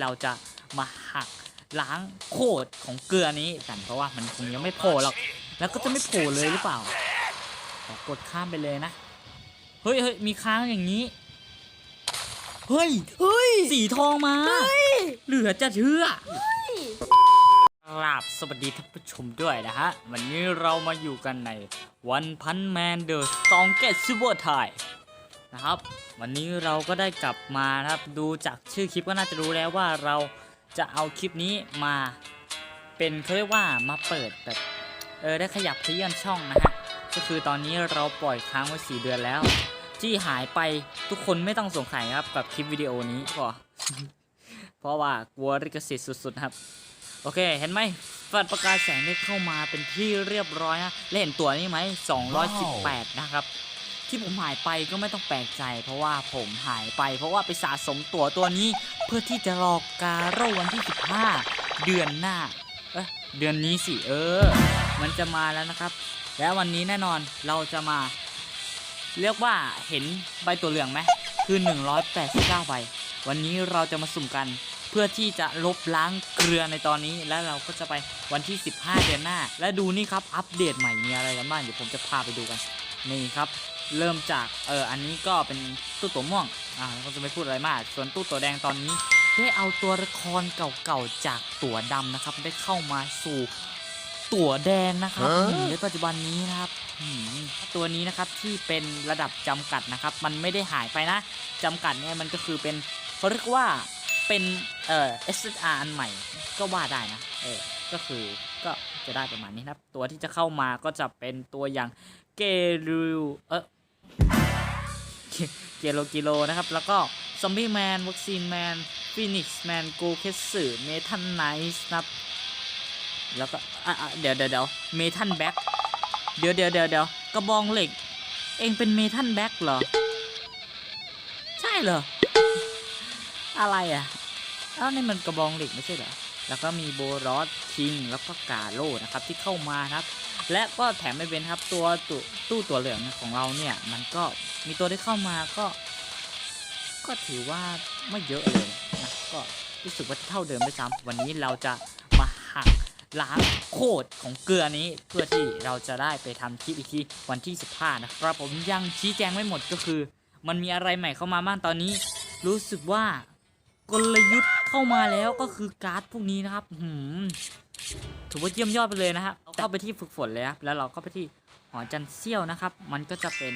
เราจะมาหักล้างโคตรของเกลือนี้กันเพราะว่ามันคงยังไม่โผล่หรอกแล้วก็จะไม่โผล่เลยหรือเปล่าขอกดข้ามไปเลยนะเฮ้ยเฮ้ยมีค้างอย่างนี้เฮ้ยเฮ้ยสีทองมาเหลือจะเชื่อกราบสวัสดีท่านผู้ชมด้วยนะฮะ วันนี้เรามาอยู่กันในวันพันแมนเดอร์สตองเกตซูเปอร์ไทย นะครับ วันนี้เราก็ได้กลับมานะครับ ดูจากชื่อคลิปก็น่าจะรู้แล้วว่าเราจะเอาคลิปนี้มาเป็นเขาเรียกว่ามาเปิดแบบเออได้ขยับขยื่นช่องนะฮะก็คือตอนนี้เราปล่อยค้างไว้4เดือนแล้ว ที่หายไปทุกคนไม่ต้องสงสัยครับกับคลิปวิดีโอนี้ก็เพราะว่ากลัวลิขสิทธิ์สุดๆครับ โอเคเห็นไหมฟัดประกายแสงได้เข้ามาเป็นที่เรียบร้อยนะและเห็นตัวนี้ไหม218 นะครับ ที่ผมหายไปก็ไม่ต้องแปลกใจ เพราะว่าผมหายไป เพราะว่าไปสะสมตั๋วตัวนี้ เพื่อที่จะรอการ่วันที่ 15 เดือนหน้า เอ้ยเดือนนี้สิเออ มันจะมาแล้วนะครับ และวันนี้แน่นอนเราจะมา เรียกว่าเห็นใบตัวเหลืองไหมคือ 189 ใบ วันนี้เราจะมาสุ่มกัน เพื่อที่จะลบล้างเกลือในตอนนี้ แล้วเราก็จะไปวันที่ 15 เดือนหน้า และดูนี่ครับ อัปเดตใหม่มีอะไรกันบ้างเดี๋ยวผมจะพาไปดูกัน นี่ครับ เริ่มจากเอออันนี้ก็เป็นตู้ตัวม่วงอ่าเราก็จะไม่พูดอะไรมาก ส่วนตู้ตัวแดงตอนนี้ได้เอาตัวละครเก่าๆจากตัวดำนะครับ ได้เข้ามาสู่ตัวแดงนะครับฮะอืมในปัจจุบันนี้นะครับอืมตัวนี้นะครับที่เป็นระดับจำกัดนะครับ มันไม่ได้หายไปนะจำกัดเนี่ยมันก็คือเป็นเขาเรียกว่าเป็นเอ่อ SSR อันใหม่ก็ว่าได้นะเออก็คือก็จะได้ประมาณนี้นะครับ ตัวที่จะเข้ามาก็จะเป็นตัวอย่างเกรูเออ เกโลกิโลนะครับ แล้วก็ซอมบี้แมนวัคซีนแมนฟีนิกซ์แมนโกเคสึเมทันไนส์นะครับ แล้วก็อะเดี๋ยวเดี๋ยวเดี๋ยวเมทันแบ็กเดี๋ยวเดี๋ยวเดี๋ยวเดี๋ยวกระบองเหล็ก เองเป็นเมทันแบ็กเหรอ ใช่เหรอ อะไรอะอ้าวนี่มันกระบองเหล็กไม่ใช่เหรอ แล้วก็มีโบรอสคิงแล้วก็กาโลนะครับที่เข้ามานะครับ และก็แถมไม่เป็นครับตัวตู้ตู้ตัวเหลืองของเราเนี่ยมันก็มีตัวที่เข้ามาก็ ก็ถือว่าไม่เยอะเลยนะก็รู้สึกว่าเท่าเดิมด้วยซ้ำวันนี้เราจะมาหักล้างโคตรของเกลือนี้เพื่อที่เราจะได้ไปทำคลิปอีกทีวันที่15นะครับผมยังชี้แจงไม่หมดก็คือ มันมีอะไรใหม่เข้ามาบ้างตอนนี้ รู้สึกว่ากลยุทธ์ เข้ามาแล้วก็คือการ์ดพวกนี้นะครับหืมถือว่าเยี่ยมยอดไปเลยนะครับเราเข้าไปที่ฝึกฝนเลยครับแล้วเราก็ไปที่หอจันเซี่ยวนะครับ มันก็จะเป็น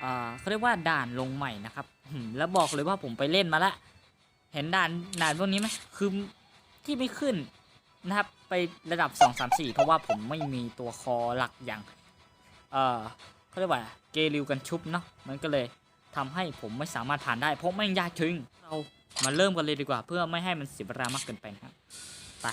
เอ่อเขาเรียกว่าด่านลงใหม่นะครับหืมแล้วบอกเลยว่าผมไปเล่นมาละเห็นด่านด่านพวกนี้ไหมคือที่ไม่ขึ้นนะครับ ไประดับ 2 3 4 เพราะว่าผมไม่มีตัวคอหลักอย่าง เอ่อเขาเรียกว่าเกลิวกันชุบเนาะมันก็เลยทำให้ผมไม่สามารถผ่านได้ เพราะไม่งยากถึงเรา มาเริ่มกันเลยดีกว่า เพื่อไม่ให้มันเสียเวลามากเกินไปนะครับไป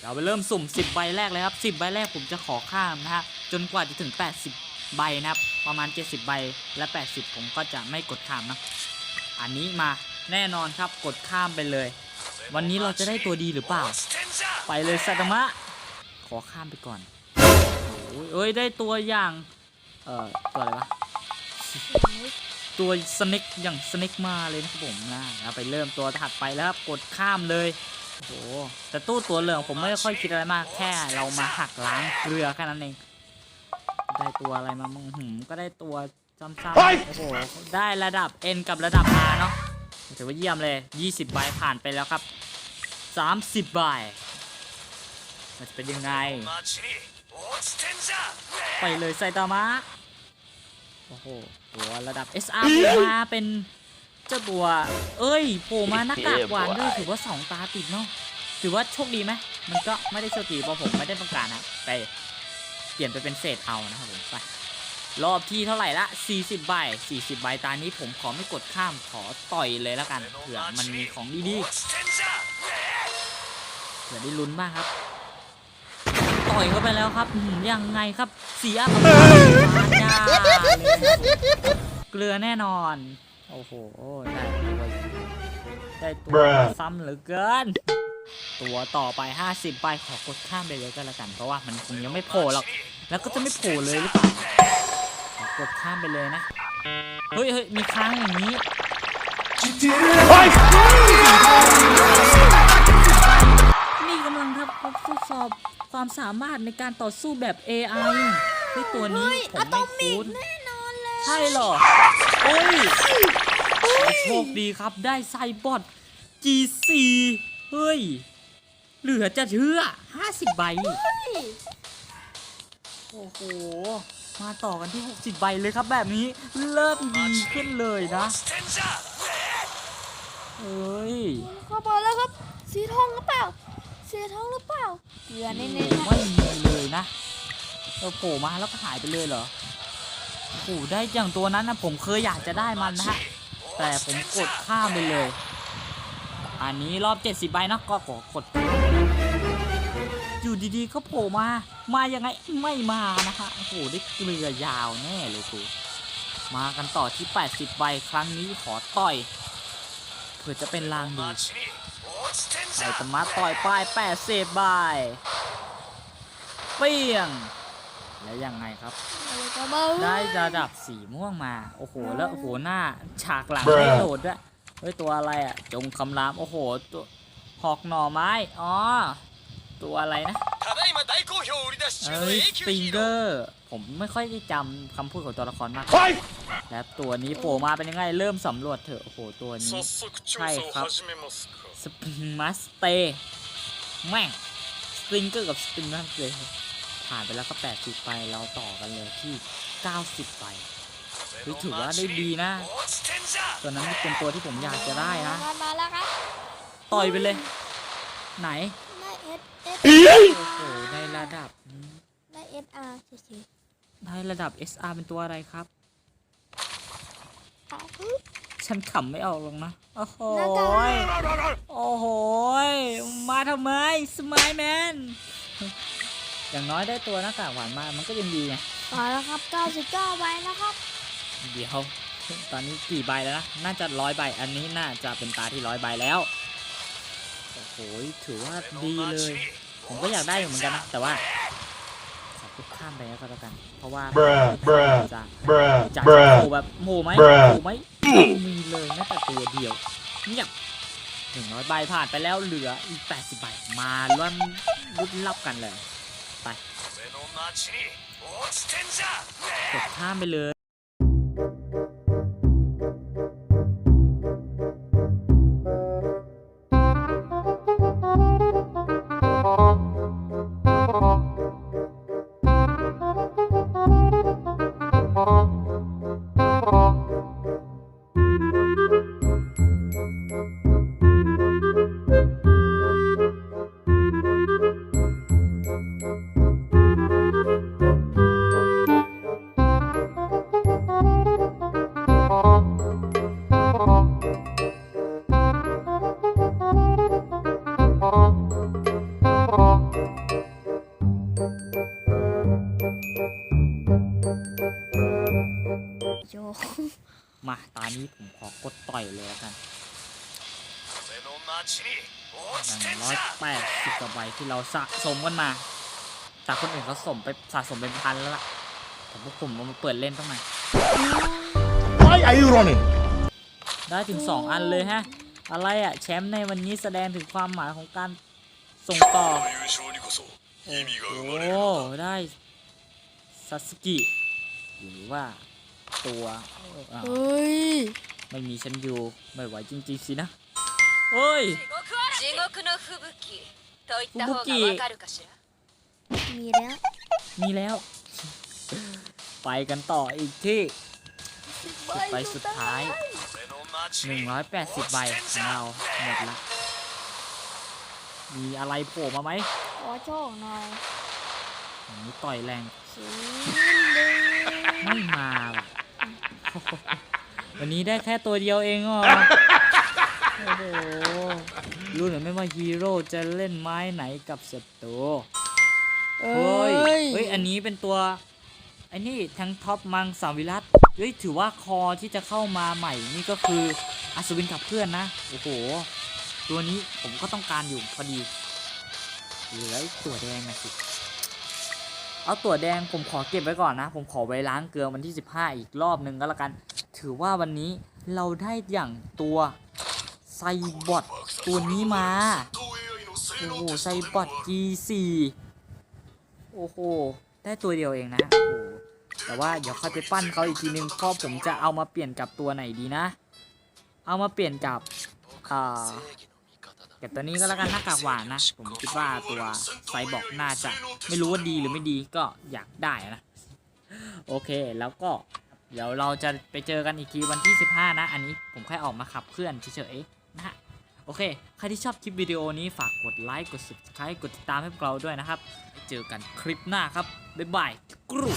เราไปเริ่มสุ่ม 10 ใบแรกเลยครับ 10 ใบแรกผมจะขอข้ามนะฮะจนกว่าจะถึง 80 ใบนะครับ ประมาณ 70 ใบและ 80 ผมก็จะไม่กดข้ามนะ อันนี้มาแน่นอนครับกดข้ามไปเลย วันนี้เราจะได้ตัวดีหรือเปล่า ไปเลยสัตมะ ขอข้ามไปก่อนโอ้ยเอ้ยได้ตัวอย่าง เอ่อ ตัวอะไรวะ ตัวสเน็กอย่างสเน็กมาเลยนะครับผมนะเราไปเริ่มตัวถัดไปแล้วครับกดข้ามเลยโอ้โหแต่ตู้ตัวเหลืองผมไม่ค่อยคิดอะไรมาก แค่เรามาหักล้างเกลือแค่นั้นเองได้ตัวอะไรมามึงหืมก็ได้ตัวจำๆเฮ้ยโอ้โหได้ระดับ N กับระดับ R เนาะถือว่าเยี่ยมเลย 20 ใบผ่านไปแล้วครับ 30 ใบมันจะเป็นยังไง ไปเลยไซตามะโอ้โห ตัวระดับ SR โผล่มาเป็นเจ้าตัว เอ้ยโผล่มาหน้ากากหวานด้วยถือว่าสองตาติดเนาะถือว่าโชคดีไหมมันก็ไม่ได้โชคดีเพราะผมไม่ได้ต้องการนะไปเปลี่ยนไปเป็นเศษเอานะครับผมไปรอบที่เท่าไหร่ละ 40 ใบ 40 ใบตานี้ผมขอไม่กดข้ามขอต่อยเลยแล้วกันเผื่อมันมีของดีๆเผื่อได้ลุ้นบ้างครับ ต่อยเข้าไปแล้วครับอื้อหือยังไงครับเสียกับมาญาเลยนะครับ เกลือแน่นอน โอ้โห ได้ตัวได้ตัวซ้ำเหลือเกิน ตัวต่อไป 50 ใบขอกดข้ามไปเลยก็แล้วกัน เพราะว่ามันคงยังไม่โผล่หรอก แล้วก็จะไม่โผล่เลยหรือเปล่า ขอกดข้ามไปเลยนะ เฮ้ยเฮ้ยมีค้างอย่างนี้นี่กำลังทำทดสอบความสามารถในการต่อสู้แบบ AI ไอ้ตัวนี้ผมไม่คุ้น ใช่เหรอโอ้ยโชคดีครับได้ไซบอท G4 เฮ้ย เหลือจะเชื่อ 50 ใบ โอ้โห มาต่อกันที่ 60 ใบเลยครับแบบนี้ เริ่มดีขึ้นเลยนะเอ้ยเข้ามาแล้วครับ สีทองหรือเปล่า สีทองหรือเปล่าเกลือเน้นๆนะไม่มีเลยนะเออโผล่มาแล้วก็หายไปเลยเหรอ โอ้ได้อย่างตัวนั้นนะผมเคยอยากจะได้มันนะฮะ แต่ผมกดข้ามไปเลย อันนี้รอบ 70ใบนะก็ขอกด อยู่ดีๆก็โผล่มา มายังไงไม่มานะฮะ โอ้โหได้เกลือยาวแน่เลยกูมากันต่อที่ 80ใบครั้งนี้ขอต่อย เผื่อจะเป็นลางดีไอตมาต่อยป้ายแปดเศษบเปี้ยง แล้วยังไงครับ ได้จะดับสีม่วงมา โอ้โห แล้วโอ้โหหน้าฉากหลังได้โดดด้วยเฮ้ยตัวอะไรอะ จงคำราม โอ้โห ตัวหอกหน่อไม้ อ๋อ ตัวอะไรนะเฮ้ยสติงเกอร์ ผมไม่ค่อยได้จำคำพูดของตัวละครมากแล้วตัวนี้โผล่มาเป็นยังไง เริ่มสำรวจเถอะ โอ้โห ตัวนี้ ใช่ครับสปินมาสเตแม่งสติงเกอร์กับสปินมาสเต ผ่านไปแล้วก็ 80 ไปเราต่อกันเลยที่ 90 ไปถือว่าได้ดีนะตัวนั้นเป็นตัวที่ผมอยากจะได้นะ มาแล้วครัต่อยไปเลย ไหนโอ้โหในระดับได้เอสอารได้ระดับ SR เป็นตัวอะไรครับ ฉันขำไม่ออกหรอกนะ โอ้โห โอ้โห มาทำไม สมายแมน อย่างน้อยได้ตัวหน้ากากหวานมา มันก็ยังดีไงมาแล้วครับ99ใบนะครับ เดี๋ยวตอนนี้กี่ใบแล้วนะ น่าจะร้อยใบ อันนี้น่าจะเป็นตาที่ร้อยใบแล้ว โอ้โห ถือว่าดีเลย ผมก็อยากได้อยู่เหมือนกันนะ แต่ว่าขอคุกข้ามไปแล้วก็แล้วกัน เพราะว่า Bruh, bruh, จะ bruh, จะโผล่ bruh. แบบโผล่ไหม Bruh โผล่ไหมไม่มีเลยแม้แต่ตัวเดียวเงียบหนึ่งร้อยใบผ่านไปแล้วเหลืออีก80ใบมาล้วนรุดลับกันเลย ไปกดข้าไปเลย ต่อยเลยกันร้อยแปดสิบกว่าใบที่เราสะสมกันมา แต่คนอื่นเขาสมไปสะสมเป็นพันแล้วล่ะแต่พวกผมมาเปิดเล่นตั้งไหน Why are you running ได้ถึงสองอันเลยฮะ อะไรอะแชมป์ในวันนี้แสดงถึงความหมายของการส่งต่อ โอ้ได้ซาสกิหรือว่าตัวเฮ้ย ไม่มีฉันอยู่ไม่ไหวจริงๆสินะเฮ้ยฟูบุกิมีแล้วมีแล้ว ไปกันต่ออีกที่สุดไปสุดท้าย 180 ใบเราหมดละมีอะไรโผล่มาไหมขอโชคหน่อยนี่ต่อยแรง ไม่มาว่ะ วันนี้ได้แค่ตัวเดียวเองอะโอ้โหรู้หรือไม่ว่าฮีโร่จะเล่นไม้ไหนกับศัตรูเอ้เฮ้ยยเฮ้ย อันนี้เป็นตัวไอ้นี่ทั้งท็อปมังสามวิรัตเฮ้ยถือว่าคอที่จะเข้ามาใหม่นี่ก็คืออัศวินกับเพื่อนนะ โอ้โห ตัวนี้ผมก็ต้องการอยู่พอดีเหลือไอ้ตัวแดงนะสิเอาตัวแดงผมขอเก็บไว้ก่อนนะ ผมขอไว้ล้างเกลือวันที่ 15 อีกรอบหนึ่งก็แล้วกัน ถือว่าวันนี้เราได้อย่างตัวไซบอทตัวนี้มา โอ้โหไซบอท G4 โอ้โห ได้ตัวเดียวเองนะแต่ว่าเดี๋ยวค่อยไปปั้นเขาอีกทีนึงคราบผมจะเอามาเปลี่ยนกับตัวไหนดีนะ เอามาเปลี่ยนกับอ่ากับตัวนี้ก็แล้วกันหน้ากากหวานนะ ผมคิดว่าตัวไซบอทน่าจะไม่รู้ว่าดีหรือไม่ดีก็อยากได้นะ โอเคแล้วก็ เดี๋ยวเราจะไปเจอกันอีกทีวันที่ 15 นะ อันนี้ผมแค่ออกมาขับเคลื่อนเฉยๆนะฮะโอเค ใครที่ชอบคลิปวิดีโอนี้ฝากกดไลค์กด subscribe กดติดตามให้พวกเราด้วยนะครับ เจอกันคลิปหน้าครับ บ๊ายบายกรุ๊